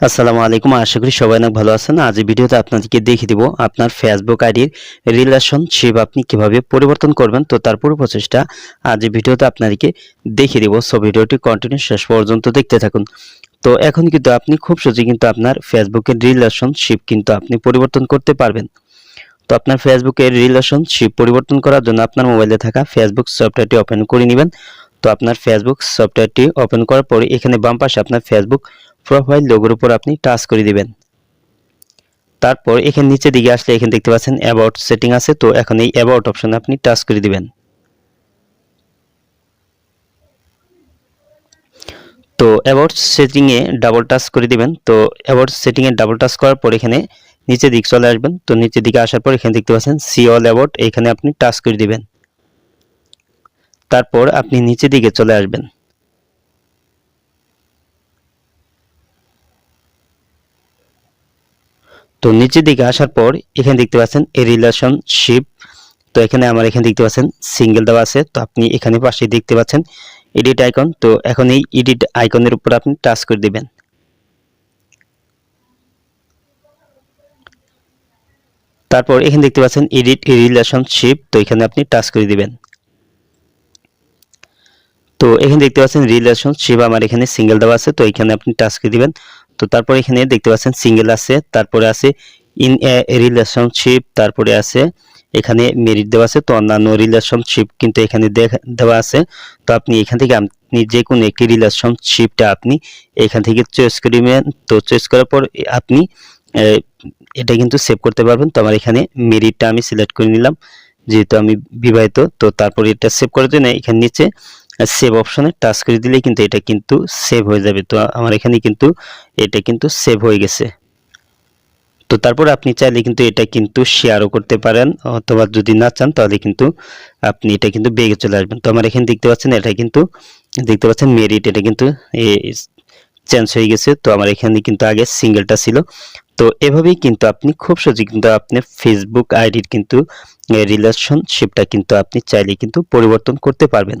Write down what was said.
আসসালামু আলাইকুম, আশা করি সবাই অনেক ভালো আছেন। আজ ভিডিওতে আপনাদেরকে দেখিয়ে দিব আপনার ফেসবুক আইডির রিলেশনশিপ আপনি কীভাবে পরিবর্তন করবেন, তো তার পুরো প্রচেষ্টা আজ ভিডিওতে আপনাদেরকে দেখিয়ে দিব। সো ভিডিওটি কন্টিনিউ শেষ পর্যন্ত দেখতে থাকুন। তো এখন কিন্তু আপনি খুব সহজে কিন্তু আপনার ফেসবুকের রিলেশনশিপ কিন্তু আপনি পরিবর্তন করতে পারবেন। তো আপনার ফেসবুকের রিলেশনশিপ পরিবর্তন করার জন্য আপনার মোবাইলে থাকা ফেসবুক সফটওয়্যারটি ওপেন করে নেবেন। তো আপনার ফেসবুক সফটওয়্যারটি ওপেন করার পরে এখানে বাম পাশে আপনার ফেসবুক প্রোফাইল লোগোর উপর আপনি টাচ করে দিবেন। তারপর এখানে নিচে দিকে আসলে এখানে দেখতে পাচ্ছেন অ্যাবাউট সেটিং আছে, তো এখন এই অ্যাবাউট অপশনে আপনি টাচ করে দিবেন। তো অ্যাবাউট সেটিংয়ে ডাবল টাচ করে দিবেন। তো অ্যাবাউট সেটিংয়ে ডাবল টাচ করার পর এখানে নিচে দিক চলে আসবেন। তো নিচের দিকে আসার পর এখানে দেখতে পাচ্ছেন সি অল অ্যাবাউট এখানে আপনি টাচ করে দিবেন। তারপর আপনি নিচের দিকে চলে আসবেন। তো নিচের দিকে আসার পর এখানে দেখতে পাচ্ছেন এই রিলেশনশিপ তো এখানে আমার এখানে দেখতে পাচ্ছেন সিঙ্গেল দেওয়া আছে। তো আপনি এখানে পাশে দেখতে পাচ্ছেন এডিট আইকন। তো এখন এই এডিট আইকনের উপর আপনি টাচ করে দিবেন। তারপর এখানে দেখতে পাচ্ছেন এডিট রিলেশনশিপ তো এখানে আপনি টাচ করে দিবেন। তো এখানে দেখতে পাচ্ছেন রিলেশনশিপ আমার এখানে সিঙ্গেল দেওয়া আছে, তো এখানে আপনি টাচ করে দিবেন। তো তারপর এখানে দেখতে পাচ্ছেন সিঙ্গেল আছে, তারপরে আছে ইন এ রিলেশনশিপ তারপরে আছে এখানে মেরিট দেওয়া আছে, তো অন্যান্য রিলেশনশিপ কিন্তু এখানে দেওয়া আছে। তো আপনি এখান থেকে আপনি যে কোনো একটি রিলেশনশিপটা আপনি এখান থেকে চয়েস করিবেন তো চয়েস করার পর আপনি এটা কিন্তু সেভ করতে পারবেন। তো আমার এখানে মেরিটটা আমি সিলেক্ট করে নিলাম, যেহেতু আমি বিবাহিত, তো তারপর এটা সেভ করার জন্য এখানে নিচে সেভ অপশনে টাচ করে দিলেই কিন্তু এটা কিন্তু সেভ হয়ে যাবে। তো আমার এখানে কিন্তু এটা কিন্তু সেভ হয়ে গেছে। তো তারপর আপনি চাইলে কিন্তু এটা কিন্তু শেয়ারও করতে পারেন, অথবা যদি না চান তাহলে কিন্তু আপনি এটা কিন্তু বেগে চলে আসবেন। তো আমার এখানে দেখতে পাচ্ছেন এটা কিন্তু, দেখতে পাচ্ছেন মেরিট এটা কিন্তু চেঞ্জ হয়ে গেছে। তো আমার এখানে কিন্তু আগে সিঙ্গেলটা ছিল। তো এভাবেই কিন্তু আপনি খুব সহজে কিন্তু আপনি ফেসবুক আইডির কিন্তু রিলেশনশিপটা কিন্তু আপনি চাইলে কিন্তু পরিবর্তন করতে পারবেন।